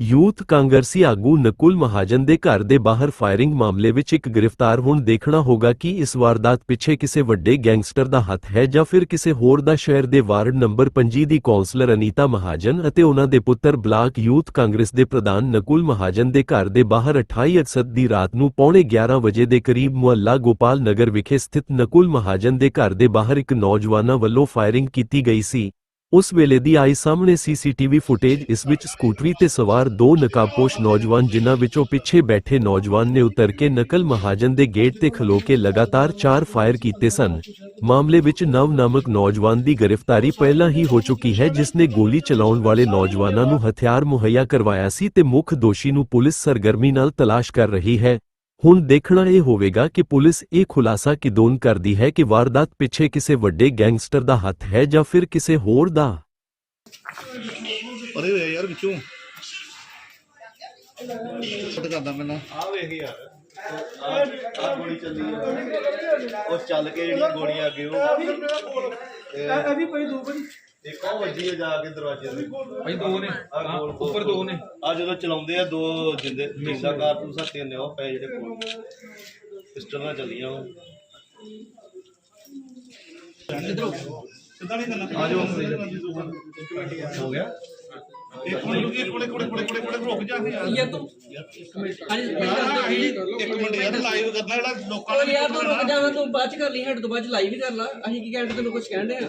Youth ਕਾਂਗਰਸੀ ਆਗੂ ਨਕੁਲ ਮਹਾਜਨ ਦੇ ਘਰ ਦੇ ਬਾਹਰ ਫਾਇਰਿੰਗ ਮਾਮਲੇ ਵਿੱਚ ਇੱਕ ਗ੍ਰਿਫਤਾਰ ਹੁਣ ਦੇਖਣਾ ਹੋਗਾ ਕਿ ਇਸ ਵਾਰਦਾਤ ਪਿੱਛੇ ਕਿਸੇ ਵੱਡੇ ਗੈਂਗਸਟਰ ਦਾ ਹੱਥ ਹੈ ਜਾਂ ਫਿਰ ਕਿਸੇ ਹੋਰ ਦਾ ਸ਼ਹਿਰ ਦੇ ਵਾਰਡ ਨੰਬਰ 25 ਦੀ ਕੌਂਸਲਰ ਅਨੀਤਾ ਮਹਾਜਨ ਅਤੇ ਉਹਨਾਂ ਦੇ ਪੁੱਤਰ ਬਲਾਕ ਯੂਥ ਕਾਂਗਰਸ ਦੇ ਪ੍ਰਧਾਨ ਨਕੁਲ ਮਹਾਜਨ ਦੇ ਘਰ ਦੇ ਬਾਹਰ 28 ਅਗਸਤ ਦੀ ਰਾਤ ਨੂੰ ਪੌਣੇ 11 ਵਜੇ ਦੇ ਕਰੀਬ ਮੁਹੱਲਾ ਗੋਪਾਲ ਨਗਰ ਵਿਖੇ ਸਥਿਤ ਨਕੁਲ ਮਹਾਜਨ ਦੇ ਘਰ ਦੇ ਬਾਹਰ ਇੱਕ ਨੌਜਵਾਨਾਂ ਵੱਲੋਂ ਫਾਇਰਿੰਗ ਕੀਤੀ ਗਈ ਸੀ। ਉਸ ਵੇਲੇ ਦੀ ਆਈ ਸਾਹਮਣੇ ਸੀਸੀਟੀਵੀ ਫੁਟੇਜ ਇਸ ਵਿੱਚ ਸਕੂਟਰੀ ਤੇ ਸਵਾਰ ਦੋ ਨਕਾਬਪੋਸ਼ ਨੌਜਵਾਨ ਜਿਨ੍ਹਾਂ ਵਿੱਚੋਂ ਪਿੱਛੇ ਬੈਠੇ ਨੌਜਵਾਨ ਨੇ ਉਤਰ ਕੇ ਨਕਲ ਮਹਾਜਨ ਦੇ ਗੇਟ ਤੇ ਖਲੋ ਕੇ ਲਗਾਤਾਰ ਚਾਰ ਫਾਇਰ ਕੀਤੇ ਸਨ। ਮਾਮਲੇ ਵਿੱਚ ਨਵ ਨਾਮਕ ਨੌਜਵਾਨ ਦੀ ਗ੍ਰਿਫਤਾਰੀ ਪਹਿਲਾਂ ਹੀ ਹੋ ਚੁੱਕੀ ਹੈ, ਜਿਸ ਨੇ ਗੋਲੀ ਚਲਾਉਣ ਵਾਲੇ ਨੌਜਵਾਨਾਂ ਨੂੰ ਹਥਿਆਰ ਮੁਹੱਈਆ ਕਰਵਾਇਆ ਸੀ ਤੇ ਮੁੱਖ ਦੋਸ਼ੀ ਨੂੰ ਪੁਲਿਸ ਸਰਗਰਮੀ ਨਾਲ ਤਲਾਸ਼ ਕਰ ਰਹੀ ਹੈ। ਹੁਣ ਦੇਖਣਾ ਇਹ ਹੋਵੇਗਾ ਕਿ ਪੁਲਿਸ ਇਹ ਖੁਲਾਸਾ ਕਿਦੋਂ ਕਰਦੀ ਹੈ ਕਿ ਵਾਰਦਾਤ ਪਿੱਛੇ ਕਿਸੇ ਵੱਡੇ ਗੈਂਗਸਟਰ ਦਾ ਹੱਥ ਹੈ ਜਾਂ ਫਿਰ ਕਿਸੇ ਹੋਰ ਦਾ? ਪਰੇ ਹੋਇਆ ਯਾਰ ਵਿੱਚੋਂ। ਫਟ ਕਰਦਾ ਮੈਨਾਂ ਆ ਵੇਖ ਯਾਰ। ਆ ਗੋਲੀ ਚੱਲੀ ਆ। ਉਹ ਚੱਲ ਕੇ ਜਿਹੜੀ ਗੋਲੀਆਂ ਅੱਗੇ ਉਹ। ਇਹ ਵੀ ਪਈ ਦੋ ਵਾਰੀ ਦੇਖੋ ਵੱਜੀ ਆ ਜਾ ਕੇ ਦਰਵਾਜ਼ੇ ਦੇ ਭਾਈ ਦੋ ਨੇ। ਹਾਂ, ਉੱਪਰ ਦੋ ਨੇ। ਆ ਜਦੋਂ ਚਲਾਉਂਦੇ ਆ ਦੋ ਜਿੰਦੇ ਜਿੰਦਾ ਕਾਰਤੂਸ ਹੱਥੇ ਨੇ ਉਹ ਪਏ ਜਿਹੜੇ ਕੋਲ। ਪਿਸਟਲ ਨਾਲ ਚੱਲੀਆਂ ਉਹ। ਸਿੱਧਾ ਨਹੀਂ ਕਰਨਾ ਆ ਜਾਓ ਹੋ ਗਿਆ। ਇੱਕ ਮਿੰਟ ਇੱਕ ਮਿੰਟ ਕੋਲੇ ਕੋਲੇ ਕੋਲੇ ਕੋਲੇ ਰੁਕ ਜਾ ਯਾਰ। ਇਹ ਤੂੰ। ਹਾਂਜੀ ਇੱਕ ਲਾਈਵ ਕਰਨਾ ਜਿਹੜਾ ਲੋਕਾਂ ਉਹ ਯਾਰ ਤੂੰ ਰੁਕ ਜਾ ਤੂੰ ਬਾਅਦ ਚ ਕਰ ਲਈ ਹੱਟ ਤੋਂ ਬਾਅਦ ਚ ਲਾਈਵ ਹੀ ਕਰ ਲਾ। ਅਸੀਂ ਕੀ ਕਹਿੰਦੇ ਤੈਨੂੰ ਕੁਝ ਕਹਿਣ ਦੇ ਆ?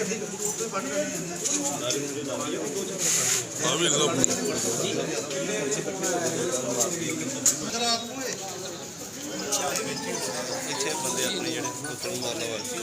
ਆ ਵੀ ਸਭ ਅਗਰ ਆਪ ਹੋਏ ਇੱਥੇ ਬੰਦੇ ਆਪਣੇ ਜਿਹੜੇ ਕੁੱਤਣ ਮਾਰਨ ਵਾਲੇ ਸੀ